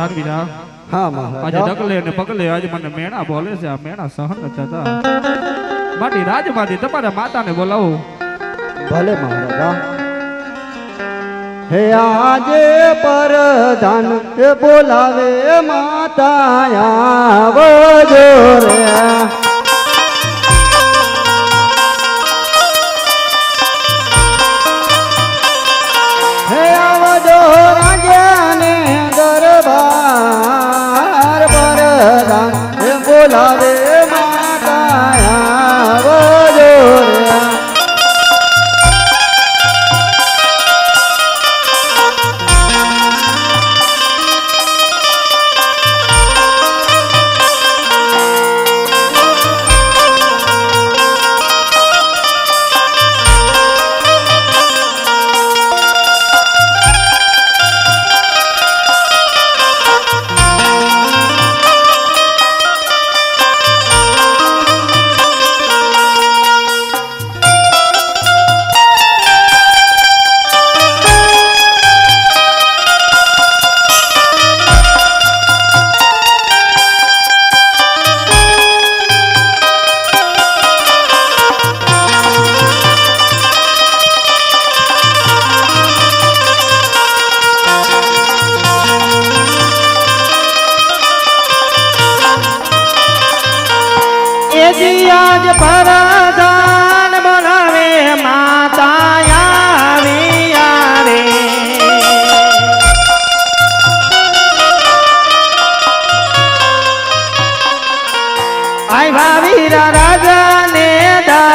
ધારવીરા હા આજે મહારાજા ડગલે ને પગલે આજે મને મેણા બોલે છે આ મેણા સહન થતા. માટી રાજમાંથી તમારા માતાને બોલાવો. ભલે મહારાજા. હે આજે પરધાન બોલાવે માતા આવજો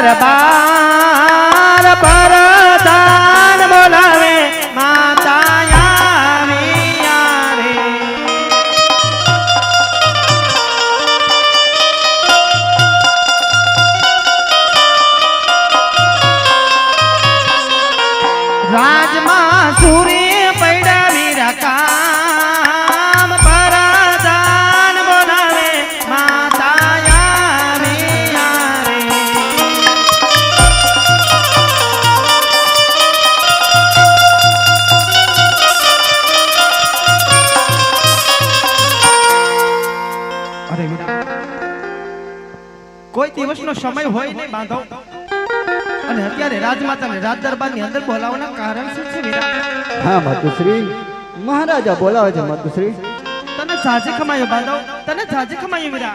દરબાર પરદાન બોલાવે માતા આવી આવે રાજમાં સૂર્ય કોઈ દિવસનો સમય હોય નહીં બાંધો. અને અત્યારે રાજમાતાને રાજ દરબારની અંદર બોલાવવાના કારણ શું છે વીરા? હા માતુશ્રી. મહારાજા બોલાવે છે માતુશ્રી. તને સાજે કમાયો બાંધો. તને સાજે કમાયો વીરા.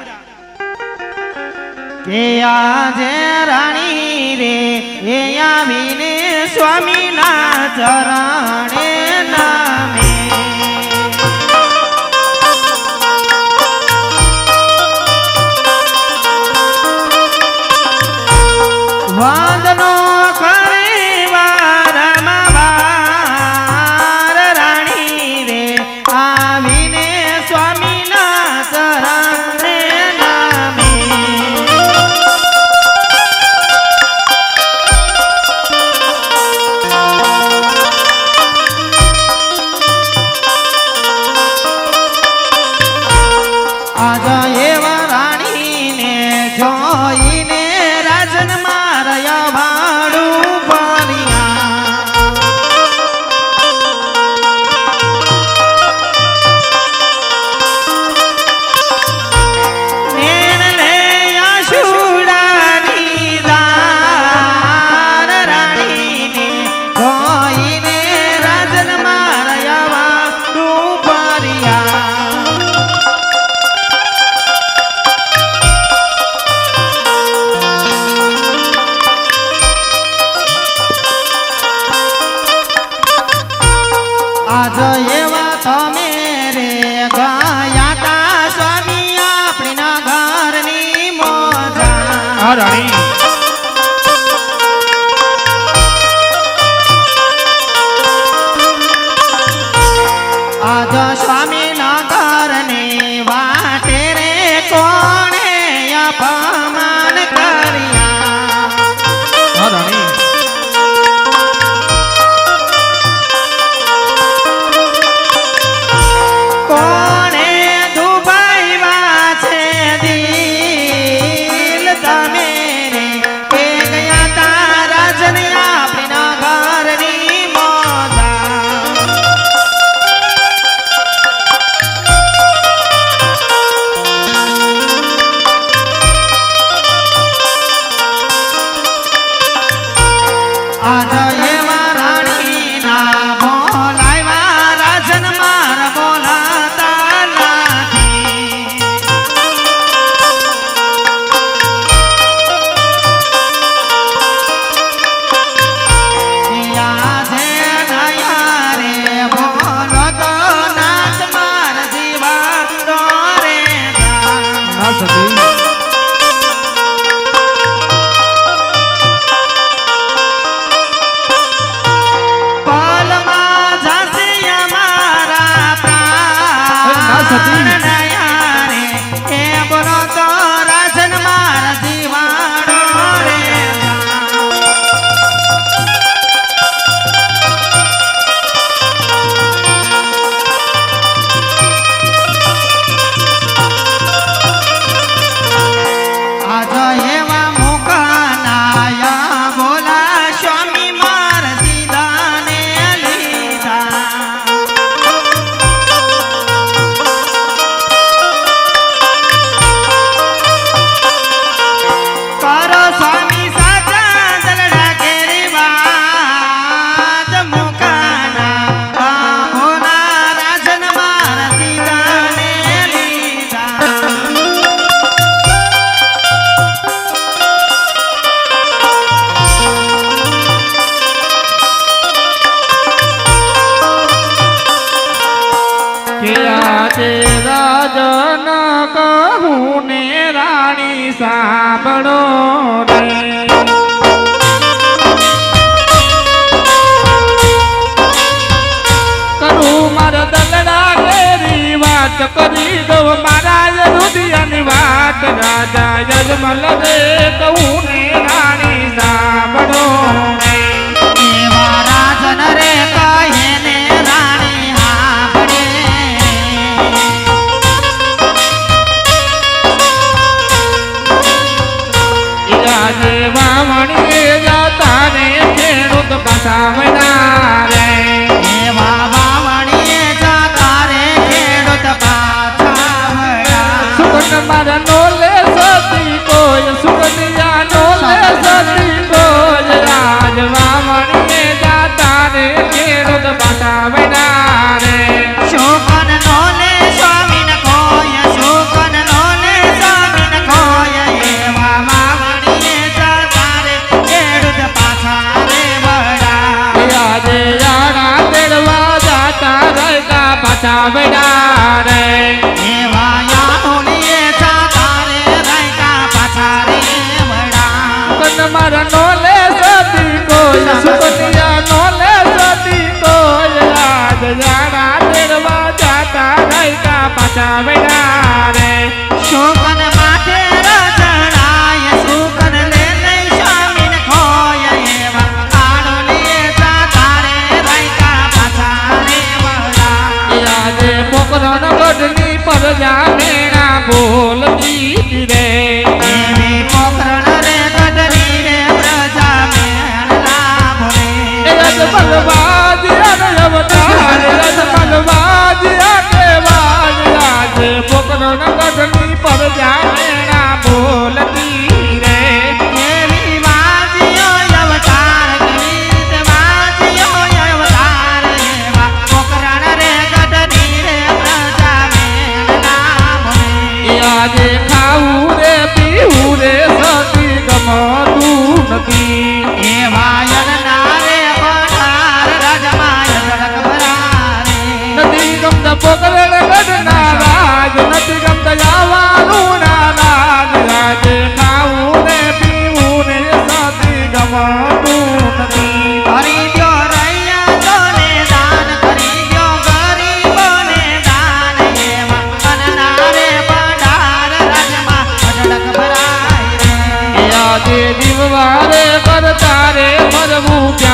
કે આજે રાણી રે એ આવીને સ્વામીના ચરણે નામે સાંભળો રે. કરું મારા દલડા ઘેરી વાત, કરી દઉં મારા રુદિયાની વાત. રાજા યજમલ રે કહું ને રાણી. さい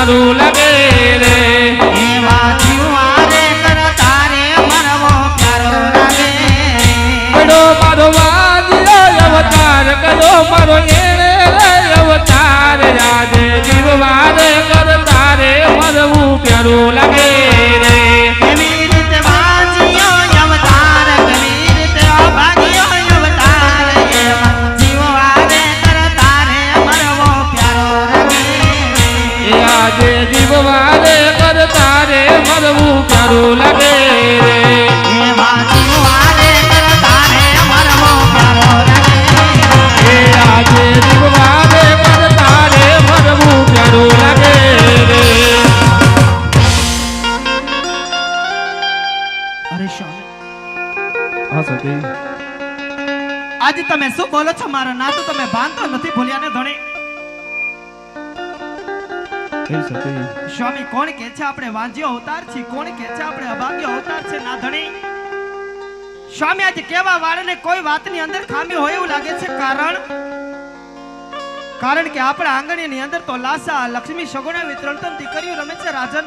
i do love બોલો છો? મારો ના તો તમે બાંધતો નથી ભૂલ્યા ને ધણી સ્વામી કોણ કે છે આપણે વાંજ્યો અવતાર છે કોણ કે છે આપણે અભાગ્ય અવતાર છે ના ધણી. સ્વામી આજે કેવા વાળને કોઈ વાતની અંદર ખામી હોય એવું લાગે છે? કારણ? કારણ કે આપણા આંગણીની અંદર તો લાસા લક્ષ્મી સગુણા વિતરણ દીકરીઓ રમે છે રાજન.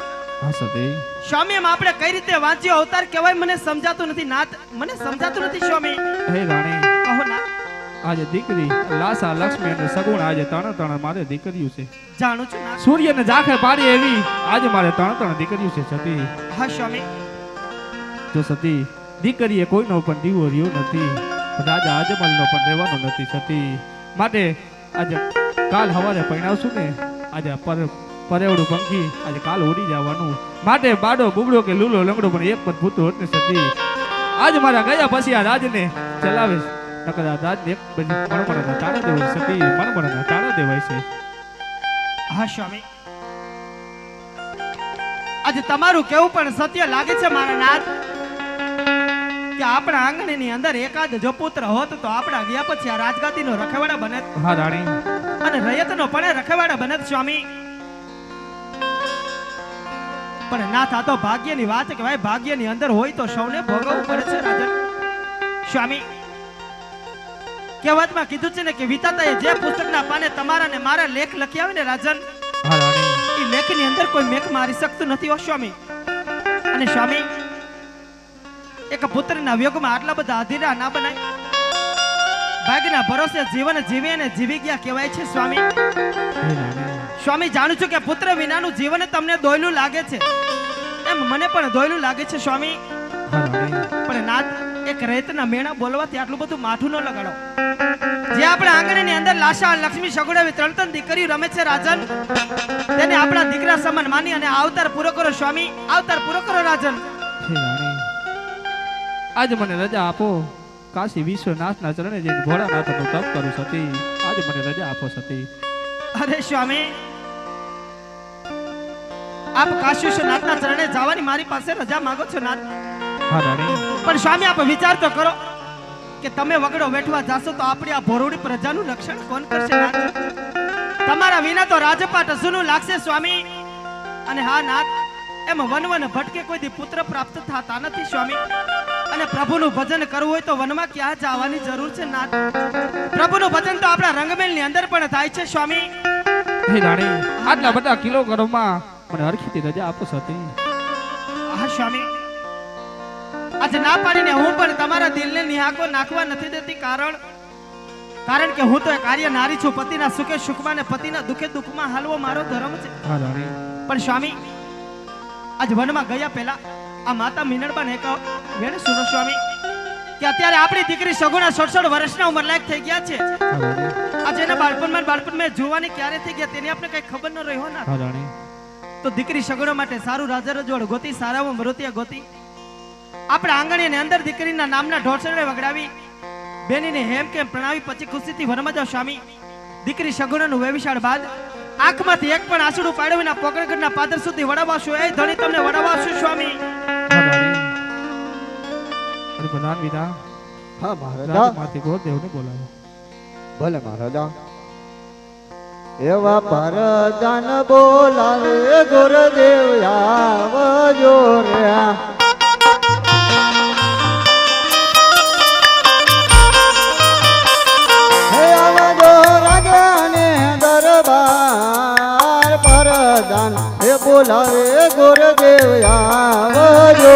સ્વામી એમ આપણે કઈ રીતે વાંચ્યો અવતાર કહેવાય? મને સમજાતું નથી નાથ મને સમજાતું નથી સ્વામી. હે રાણી. આજે દીકરી લાસા લક્ષ્મી અને સગુણ આજે ત્રણ ત્રણ મારે દીકરીઓ છે. જાણું છું ના. સૂર્યને જાખે પાડી એવી આજે મારે ત્રણ ત્રણ દીકરીઓ છે સતી. હા સ્વામી. જો સતી દીકરીએ કોઈનો પણ દીવો રહ્યો નથી રાજા અજમલનો પણ રહેવાનો નથી સતી. માટે આજે કાલ હવારે પરણાવશું ને આજે પર પરેવડું પંખી આજે કાલ ઉડી જવાનું. માટે બાડો બુબડો કે લૂલો લંગડો પણ એક પણ ભૂતો હોત ને સતી. આજ મારા ગયા પછી આ રાજને ચલાવે નકર આ રાજ એક મણમણના તાળા દેવાય સતી મણમણના તાળા દેવાય છે. હા સ્વામી. આજે તમારું કેવું પણ સત્ય લાગે છે મારા નાથ. કે આપણા આંગણીની અંદર એકાદ જો પુત્ર હોત તો આપણા ગયા પછી આ રાજગાદીનો રખેવાડા બને હા રાણી. અને રયતનો પણ રખેવાડા બને સ્વામી. પણ નાથ આ તો ભાગ્યની વાત કે ભાઈ ભાગ્યની અંદર હોય તો સૌને ભોગવવું પડે છે રાજન. સ્વામી કહેવતમાં કીધું છે ને કે વિધાતાએ જે પુસ્તકના પાને તમારા ને મારા લેખ લખી આવે ને રાજન એ લેખની અંદર કોઈ મેખ મારી શકતું નથી હો સ્વામી. અને સ્વામી એક પુત્રના વિયોગમાં આટલા બધા અધીરા ના બનાય. ભાગ્યના ભરોસે જીવન જીવી અને જીવી ગયા કહેવાય છે સ્વામી. સ્વામી જાણું છું કે પુત્ર વિનાનું જીવન તમને દોયલું લાગે છે. એમ મને પણ દોયલું લાગે છે સ્વામી. પણ નાથ એક રેતના મેણા બોલવાથી આટલું બધું માઠું ન લગાડો. જે આપણા આંગણીની અંદર લાશા લક્ષ્મી સગુડાવી ત્રણ ત્રણ દીકરીઓ રમે છે રાજન તેને આપણા દીકરા સમાન માની અને આવતાર પૂરો કરો સ્વામી આવતાર પૂરો કરો રાજન. આજ મને રજા આપો. કાશી વિશ્વનાથના ચરણે જઈને ભોળાનાથનું તપ કરું સતી. આજ મને રજા આપો સતી. અરે સ્વામી આપ વિશ્વનાથના ચરણે જવાની મારી પાસે રજા માંગો છો નાથ. હા રાણી. પણ સ્વામી આપ વિચાર તો કરો કે તમે વગડો વેઠવા જાશો તો આપણી આ ભોરવડી પ્રજાનું રક્ષણ કોણ કરશે તમારા વિના તો રાજપાટ અસુનું લાગશે સ્વામી. અને હા નાથ એમ વન વન ભટકે કોઈ પુત્ર પ્રાપ્ત થતા નથી સ્વામી. અને પ્રભુનું ભજન કરવું હોય તો વનમાં ક્યાં જવાની જરૂર છે નાથ? પ્રભુનું ભજન તો આપણા રંગમેલની અંદર પણ થાય છે સ્વામી. હે રાણી આટલા બધા કિલોગ્રામમાં મને હરખીતી રજા આપો સતી. હા સ્વામી. આજે ના પાડીને હું પણ તમારા દિલને નિહાકો નાખવા નથી દેતી કારણ કારણ કે હું તો એક આર્ય નારી છું. પતિના સુખે સુખમાં ને પતિના દુખે દુખમાં હાલવો મારો ધર્મ છે. પણ સ્વામી આજ વનમાં ગયા પહેલા આ માતા મીનળબાને કહો વેણ સુનો સ્વામી કે અત્યારે આપણી દીકરી સગુણા સડસઠ વર્ષના ઉંમર લાયક થઈ ગયા છે. આજે એના બાળપણમાં ને બાળપણમાં જોવાની ક્યારે થઈ ગયા તેની આપણે કઈ ખબર ન રહ્યો ના. તો દીકરી સગડો માટે સારું રાજા રજવાડ ગોતી સારામાં મૃત્યા ગોતી આપણા આંગણીની અંદર દીકરીના નામના ઢોળસડે વગડાવી બેનીને હેમ કેમ પ્રણાવી પછી ખુશીથી જાઓ સ્વામી. દીકરી સગુણાનું વેવિશાળ બાદ આંખમાંથી એક પણ આંસુડું પાડ્યું વિના પોકળગઢના પાદર સુધી વડાવાશું એ ધણી તમને વડાવાશું સ્વામી. અરે પ્રધાન વિના. હા મહારાજા. રાજમાંથી ગોરદેવને બોલાવો. ભલે મહારાજા. એવા પરદાન બોલાવે ગુરુદેવ આવજો રે. બોલાવે ગુરુદેવ આવો